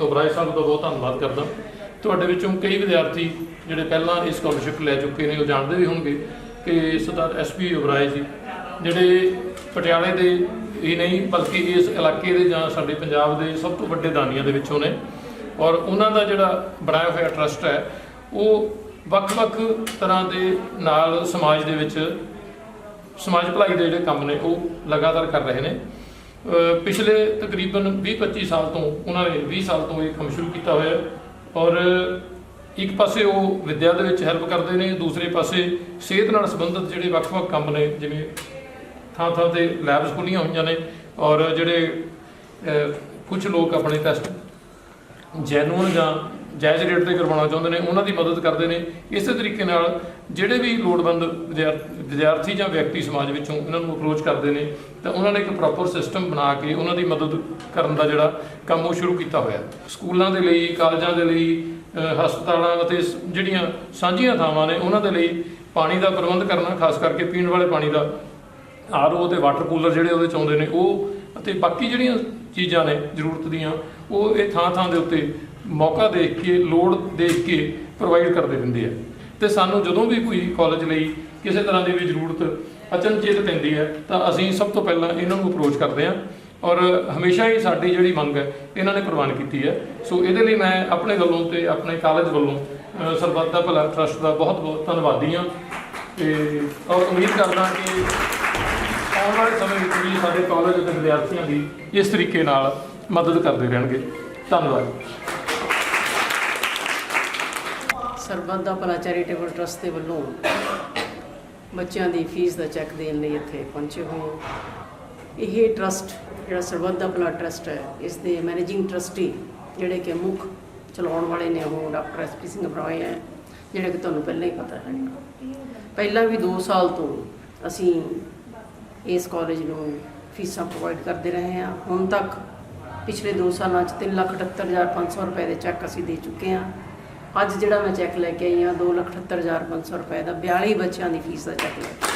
ਉਬਰਾਏ ਸਾਹਿਬ ਦਾ ਬਹੁਤ ਧੰਨਵਾਦ ਕਰਦਾ। ਤੁਹਾਡੇ ਵਿੱਚੋਂ ਕਈ ਵਿਦਿਆਰਥੀ ਜਿਹੜੇ ਪਹਿਲਾਂ ਇਹ ਸਕਾਲਰਸ਼ਿਪ ਲੈ ਚੁੱਕੇ ਨੇ, ਉਹ ਜਾਣਦੇ ਵੀ ਹੋਣਗੇ ਕਿ ਸਰਦਾਰ ਐਸਪੀ ਉਬਰਾਏ ਜੀ ਜਿਹੜੇ ਪਟਿਆਲੇ ਦੇ ਹੀ ਨਹੀਂ, ਬਲਕਿ ਇਸ ਇਲਾਕੇ ਦੇ ਜਾਂ ਸਾਡੇ ਪੰਜਾਬ ਦੇ ਸਭ ਤੋਂ ਵੱਡੇ ਦਾਨੀਆਂ ਦੇ ਵਿੱਚੋਂ ਨੇ। ਔਰ ਉਹਨਾਂ ਦਾ ਜਿਹੜਾ ਬਣਾਇਆ ਹੋਇਆ ਟਰਸਟ ਹੈ, ਉਹ ਵੱਖ-ਵੱਖ ਤਰ੍ਹਾਂ ਦੇ ਨਾਲ ਸਮਾਜ ਦੇ ਵਿੱਚ, ਸਮਾਜ ਭਲਾਈ ਦੇ ਜਿਹੜੇ ਕੰਮ ਨੇ, ਉਹ ਲਗਾਤਾਰ ਕਰ ਰਹੇ ਨੇ। ਪਿਛਲੇ ਤਕਰੀਬਨ 20-25 ਸਾਲ ਤੋਂ, ਉਹਨਾਂ ਨੇ 20 ਸਾਲ ਤੋਂ ਇਹ ਕੰਮ ਸ਼ੁਰੂ ਕੀਤਾ ਹੋਇਆ। ਔਰ ਇੱਕ ਪਾਸੇ ਉਹ ਵਿੱਦਿਆ ਦੇ ਵਿੱਚ ਹੈਲਪ ਕਰਦੇ ਨੇ, ਦੂਸਰੇ ਪਾਸੇ ਸਿਹਤ ਨਾਲ ਸੰਬੰਧਿਤ ਜਿਹੜੇ ਵੱਖ-ਵੱਖ ਕੰਮ ਨੇ, ਜਿਵੇਂ ਥਾਂ ਥਾਂ ਤੇ ਲੈਬਸ ਖੁੱਲੀਆਂ ਹੋਈਆਂ ਨੇ, ਔਰ ਜਿਹੜੇ ਕੁਝ ਲੋਕ ਆਪਣੇ ਟੈਸਟ ਜੈਨੂਅਨ ਜਾਂ ਜਾਇਜ਼ ਰੇਟ ਤੇ ਕਰਵਾਉਣਾ ਚਾਹੁੰਦੇ ਨੇ, ਉਹਨਾਂ ਦੀ ਮਦਦ ਕਰਦੇ ਨੇ। ਇਸੇ ਤਰੀਕੇ ਨਾਲ ਜਿਹੜੇ ਵੀ ਲੋੜਵੰਦ ਵਿਦਿਆਰ- ਵਿਦਿਆਰਥੀ ਜਾਂ ਵਿਅਕਤੀ ਸਮਾਜ ਵਿੱਚੋਂ ਇਹਨਾਂ ਨੂੰ ਅਪਰੋਚ ਕਰਦੇ ਨੇ, ਤਾਂ ਉਹਨਾਂ ਨੇ ਇੱਕ ਪ੍ਰੋਪਰ ਸਿਸਟਮ ਬਣਾ ਕੇ ਉਹਨਾਂ ਦੀ ਮਦਦ ਕਰਨ ਦਾ ਜਿਹੜਾ ਕੰਮ ਉਹ ਸ਼ੁਰੂ ਕੀਤਾ ਹੋਇਆ। ਸਕੂਲਾਂ ਦੇ ਲਈ, ਕਾਲਜਾਂ ਦੇ ਲਈ ਹਸਪਤਾਲਾਂ ਅਤੇ ਸ- ਜਿਹੜੀਆਂ ਸਾਂਝੀਆਂ ਥਾਵਾਂ ਨੇ, ਉਹਨਾਂ ਦੇ ਲਈ ਪਾਣੀ ਦਾ ਪ੍ਰਬੰਧ ਕਰਨਾ, ਖਾਸ ਕਰਕੇ ਪੀਣ ਵਾਲੇ ਪਾਣੀ ਦਾ। ਆਰਓ ਤੇ ਵਾਟਰ ਕੂਲਰ ਜਿਹੜੇ ਉਹਦੇ ਚ ਆਉਂਦੇ ਨੇ, ਉਹ ਅਤੇ ਬਾਕੀ ਜਿਹੜੀਆਂ ਚੀਜ਼ਾਂ ਨੇ, ਜ਼ਰੂਰਤ ਦੀਆਂ, ਉਹ ਇਹ ਥਾਂ ਥਾਂ ਦੇ ਉੱਤੇ ਮੌਕਾ ਦੇਖ ਕੇ ਲੋੜ ਦੇਖ ਕੇ ਪ੍ਰੋਵਾਈਡ ਕਰਦੇ ਰਹਿੰਦੇ ਆ। ਤੇ ਸਾਨੂੰ ਜਦੋਂ ਵੀ ਕੋਈ ਕਾਲਜ ਲਈ ਕਿਸੇ ਤਰ੍ਹਾਂ ਦੀ ਵੀ ਜ਼ਰੂਰਤ ਅਚਨਚੇਤ ਪੈਂਦੀ ਹੈ ਤਾਂ ਅਸੀਂ ਸਭ ਤੋਂ ਪਹਿਲਾਂ ਇਹਨਾਂ ਨੂੰ ਅਪਰੋਚ ਕਰਦੇ ਹਾਂ ਔਰ ਹਮੇਸ਼ਾ ਹੀ ਸਾਡੀ ਜਿਹੜੀ ਮੰਗ ਹੈ ਇਹਨਾਂ ਨੇ ਪ੍ਰਵਾਨ ਕੀਤੀ ਹੈ। ਸੋ ਇਹਦੇ ਲਈ ਮੈਂ ਆਪਣੇ ਵੱਲੋਂ ਤੇ ਆਪਣੇ ਕਾਲਜ ਵੱਲੋਂ ਅ, ਸਰਬੱਤ ਦਾ ਭਲਾ ਟਰਸਟ ਦਾ ਬਹੁਤ ਬਹੁਤ ਧੰਨਵਾਦੀ ਹਾਂ। ਤੇ ਔਰ ਉਮੀਦ ਕਰਦਾ ਕਿ ਆਉਣ ਵਾਲੇ ਸਮੇਂ ਵਿੱਚ ਵੀ ਸਾਡੇ ਕਾਲਜ ਅਤੇ ਵਿਦਿਆਰਥੀਆਂ ਦੀ ਇਸ ਤਰੀਕੇ ਨਾਲ ਮਦਦ ਕਰਦੇ ਰਹਿਣਗੇ। ਧੰਨਵਾਦ। ਸਰਬੱਤ ਦਾ ਭਲਾ ਚੈਰੀਟੇਬਲ ਟਰਸਟ ਦੇ ਵੱਲੋਂ ਬੱਚਿਆਂ ਦੀ ਫੀਸ ਦਾ ਚੈੱਕ ਦੇਣ ਲਈ ਇੱਥੇ ਪਹੁੰਚੇ ਹੋਏ ਇਹ ਟਰਸਟ, ਜਿਹੜਾ ਸਰਬੱਤ ਦਾ ਭਲਾ ਟਰਸਟ ਹੈ, ਇਸ ਦੇ ਮੈਨੇਜਿੰਗ ਟਰਸਟੀ ਜਿਹੜੇ ਕਿ ਮੁੱਖ ਚਲਾਉਣ ਵਾਲੇ ਨੇ, ਉਹ ਡਾਕਟਰ ਐਸਪੀ ਸਿੰਘ ਬਰਾਏ ਹੈ, ਜਿਹੜੇ ਕਿ ਤੁਹਾਨੂੰ ਪਹਿਲਾਂ ਹੀ ਪਤਾ ਹੈ। ਪਹਿਲਾਂ ਵੀ 2 ਸਾਲ ਤੋਂ ਅਸੀਂ ਇਸ ਕਾਲਜ ਨੂੰ ਫੀਸਾਂ ਪ੍ਰੋਵਾਈਡ ਕਰਦੇ ਰਹੇ ਹਾਂ। ਹੁਣ ਤੱਕ ਪਿਛਲੇ 2 ਸਾਲਾਂ 'ਚ 378500 ਰੁਪਏ ਦੇ ਚੈੱਕ ਅਸੀਂ ਦੇ ਚੁੱਕੇ ਹਾਂ। ਅੱਜ ਜਿਹੜਾ ਮੈਂ ਚੈੱਕ ਲੈ ਕੇ ਆਈ ਹਾਂ 278500 ਰੁਪਏ ਦਾ 42 ਬੱਚਿਆਂ ਦੀ ਫੀਸ ਦਾ ਚੈੱਕ ਲੈ ਕੇ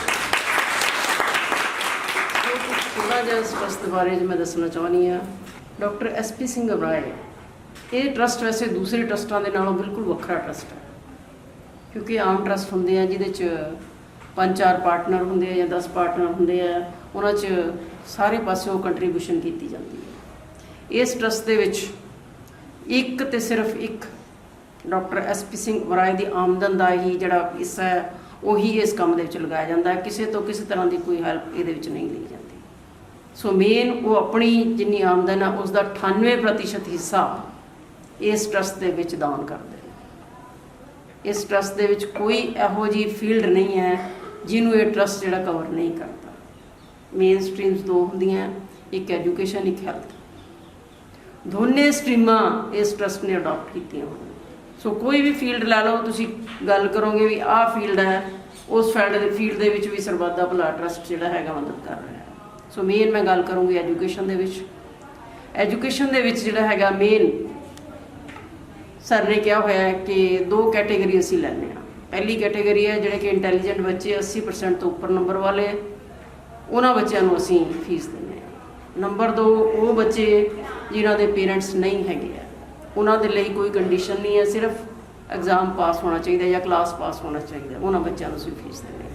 ਥੋੜਾ ਜਿਹਾ ਇਸ ਬਾਰੇ 'ਚ ਮੈਂ ਦੱਸਣਾ ਚਾਹੁੰਦੀ ਹਾਂ, ਡਾਕਟਰ ਐਸਪੀ ਸਿੰਘ ਅਬਰਾਏ, ਇਹ ਟਰਸਟ ਵੈਸੇ ਦੂਸਰੇ ਟਰਸਟਾਂ ਦੇ ਨਾਲੋਂ ਬਿਲਕੁਲ ਵੱਖਰਾ ਟਰਸਟ ਹੈ, ਕਿਉਂਕਿ ਆਮ ਟਰਸਟ ਹੁੰਦੇ ਆ, ਜਿਹਦੇ 'ਚ ਪੰਜ ਚਾਰ ਪਾਰਟਨਰ ਹੁੰਦੇ ਆ ਜਾਂ 10 ਪਾਰਟਨਰ ਹੁੰਦੇ ਆ, ਉਹਨਾਂ 'ਚ ਸਾਰੇ ਪਾਸਿਓਂ ਕੰਟਰੀਬਿਊਸ਼ਨ ਕੀਤੀ ਜਾਂਦੀ ਹੈ। ਇਸ ਟਰਸਟ ਦੇ ਵਿੱਚ ਇੱਕ ਤੇ ਸਿਰਫ ਇੱਕ ਡਾਕਟਰ ਐਸਪੀ ਸਿੰਘ ਮਰਾਏ ਦੀ ਆਮਦਨ ਦਾ ਹੀ ਜਿਹੜਾ ਹਿੱਸਾ ਹੈ, ਉਹੀ ਇਸ ਕੰਮ ਦੇ ਵਿੱਚ ਲਗਾਇਆ ਜਾਂਦਾ ਹੈ। ਕਿਸੇ ਤੋਂ ਕਿਸੇ ਤਰ੍ਹਾਂ ਦੀ ਕੋਈ ਹੈਲਪ ਇਹਦੇ ਵਿੱਚ ਨਹੀਂ ਲਈ ਜਾਂਦੀ। ਸੋ ਮੇਨ ਉਹ ਆਪਣੀ ਜਿੰਨੀ ਆਮਦਨ ਹੈ ਉਸ ਦਾ 98% ਹਿੱਸਾ ਇਸ ਟਰਸਟ ਦੇ ਵਿੱਚ ਦਾਨ ਕਰਦੇ ਨੇ। ਇਸ ਟਰਸਟ ਦੇ ਵਿੱਚ ਕੋਈ ਇਹੋ ਜੀ ਫੀਲਡ ਨਹੀਂ ਹੈ ਜਿਹਨੂੰ ਇਹ ਟਰਸਟ ਜਿਹੜਾ ਕਵਰ ਨਹੀਂ ਕਰਦਾ। ਮੇਨ ਸਟਰੀਮਸ ਦੋ ਹੁੰਦੀਆਂ, ਇੱਕ ਐਜੂਕੇਸ਼ਨ ਇੱਕ ਹੈਲਥ ਦੋਨੇ ਸਟਰੀਮਾਂ ਇਸ ਟਰਸਟ ਨੇ ਅਡਾਪਟ ਕੀਤੀਆਂ ਹੋਈਆਂ ਸੋ ਕੋਈ ਵੀ ਫੀਲਡ ਲੈ ਲਓ, ਤੁਸੀਂ ਗੱਲ ਕਰੋਗੇ ਵੀ ਆਹ ਫੀਲਡ ਹੈ, ਉਸ ਫੀਲਡ ਦੇ ਫੀਲਡ ਦੇ ਵਿੱਚ ਵੀ ਸਰਬੱਦਾ ਭਲਾ ਟਰਸਟ ਜਿਹੜਾ ਹੈਗਾ ਮਦਦ ਕਰ ਰਿਹਾ ਹੈ। ਸੋ ਮੇਨ ਮੈਂ ਗੱਲ ਕਰੂੰਗੀ ਐਜੂਕੇਸ਼ਨ ਦੇ ਵਿੱਚ। ਐਜੂਕੇਸ਼ਨ ਦੇ ਵਿੱਚ ਜਿਹੜਾ ਹੈਗਾ ਮੇਨ ਸਰ ਨੇ ਕਿਹਾ ਹੋਇਆ ਹੈ ਕਿ ਦੋ ਕੈਟੇਗਰੀ ਅਸੀਂ ਲੈਂਦੇ ਹਾਂ। ਪਹਿਲੀ ਕੈਟੇਗਰੀ ਹੈ ਜਿਹੜੇ ਕਿ ਇੰਟੈਲੀਜੈਂਟ ਬੱਚੇ 80% ਤੋਂ ਉੱਪਰ ਨੰਬਰ ਵਾਲੇ ਉਹਨਾਂ ਬੱਚਿਆਂ ਨੂੰ ਅਸੀਂ ਫੀਸ ਦਿੰਦੇ ਹਾਂ। ਨੰਬਰ 2 ਉਹ ਬੱਚੇ ਜਿਨ੍ਹਾਂ ਦੇ ਪੇਰੈਂਟਸ ਨਹੀਂ ਹੈਗੇ ਆ। ਉਹਨਾਂ ਦੇ ਲਈ ਕੋਈ ਕੰਡੀਸ਼ਨ ਨਹੀਂ ਹੈ, ਸਿਰਫ ਐਗਜ਼ਾਮ ਪਾਸ ਹੋਣਾ ਚਾਹੀਦਾ ਜਾਂ ਕਲਾਸ ਪਾਸ ਹੋਣਾ ਚਾਹੀਦਾ, ਉਹਨਾਂ ਬੱਚਿਆਂ ਨੂੰ ਅਸੀਂ ਫੀਸ ਦਿੰਦੇ ਹਾਂ।